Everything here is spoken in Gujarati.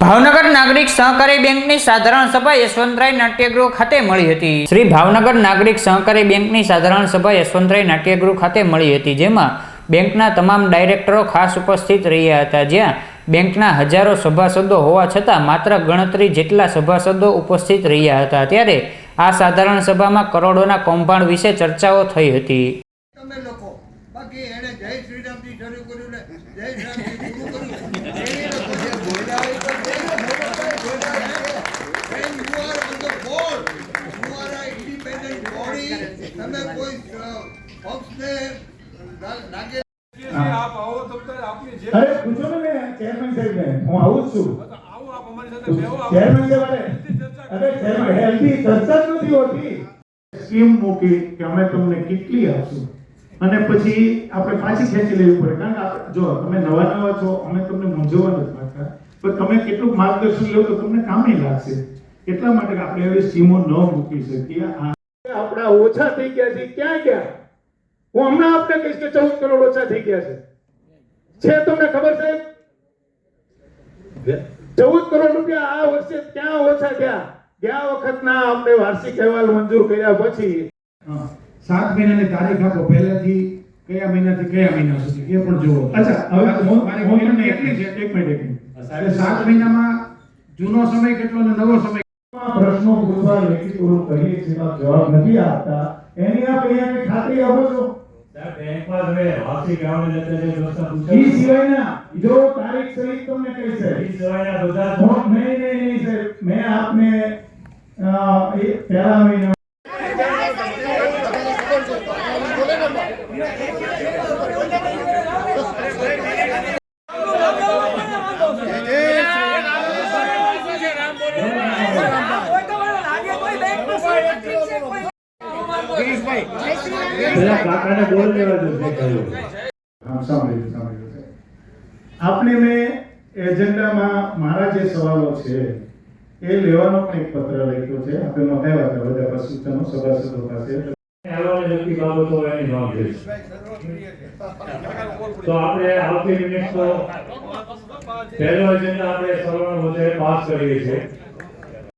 ભાવનગર નાગરિક સહકારી બેંકની સાધારણ સભા યશવંતરાય નાટ્યગૃહ ખાતે મળી હતી. શ્રી ભાવનગર નાગરિક સહકારી બેંકની સાધારણ સભા યશવંતરાય નાટ્યગૃહ ખાતે મળી હતી, જેમાં બેંકના તમામ ડાયરેક્ટરો ખાસ ઉપસ્થિત રહ્યા હતા. જ્યાં બેંકના હજારો સભાસદો હોવા છતાં માત્ર ગણતરી જેટલા સભાસદો ઉપસ્થિત રહ્યા હતા. ત્યારે આ સાધારણ સભામાં કરોડોના કૌભાંડ વિશે ચર્ચાઓ થઈ હતી. બાકી એને જય શ્રીરામથી શરૂ કર્યું ને જય શ્રીરામથી શરૂ કર્યું. તમે કોઈ પક્ષને આપ આવો તો આપની જે અરે પૂછો ને મેં ચેરમેન સાહેબને. હું આવું છું. આવો આપ અમારી સાથે બેહો ચેરમેન સાહેબ અરે અરે ચેરમેન હેલ્ધી ચર્ચા જ નથી હોતી. સ્કીમ મૂકી કે અમે તમને કેટલી આપશું? અને પછી આપણે પાછી ખેંચી લેવી પડે. કારણ કે આપણે જો તમે નવા નવા છો અમે તમને મૂંઝવવા નથી માંગતા. પણ તમે કેટલું માર્ગદર્શન લો તો તમને કામે લાગશે. એટલા માટે આપણે એવી સ્કીમો ન મૂકી શકીએ. આ આપણા ઓછા થઈ ગયા છે. ક્યાં ગયા? હું હમણાં આપને કહીશ કે ચૌદ કરોડ ઓછા થઈ ગયા છે. છે તમને ખબર સાહેબ? ચૌદ કરોડ રૂપિયા આ વર્ષે ક્યાં ઓછા ગયા ગયા વખતના આપણે વાર્ષિક અહેવાલ મંજૂર કર્યા પછી. સાત મહિનાની તારીખ આપો. પહેલાથી કયા મહિનાથી કયા મહિના સુધી? એ પણ જુઓ. અચ્છા હવે હું તમને એટલી છે એક મિનિટ એક મિનિટ. સાત મહિનામાં જૂનો સમય કેટલો અને નવો સમય આ ગુરુવાર પૂરું કરીએ છીએ એનો જવાબ નથી આપતા. એની આપ અહીંયા ખાતરી આપો છો? મેં આપને અંદર જે પ્રશ્ન ઈ પૂછ્યો સિવાયના જો તારીખ સહિત તમને કઈ છે એ સિવાયના બધા જ હું- નહીં નહીં નહીં સાહેબ મેં આપને અ, એ પહેલા મહિના પેલા કાકાને બોલ લેવા દો જે કહ્યું હા, સાંભળી લો, સાંભળી લો, સાહેબ. આપને મેં એજન્ડામાં મારા જે સવાલો છે, એ લેવાનો પણ એક પત્ર લખ્યો છે. આપણે નોંધાવ્યા હતા બધા પ્રસિદ્ધનો સભાસદો પાસે. તો આપણે આવતી તો પહેલો એજન્ડા આપણે સર્વનો વધારે પાસ કરીએ છીએ.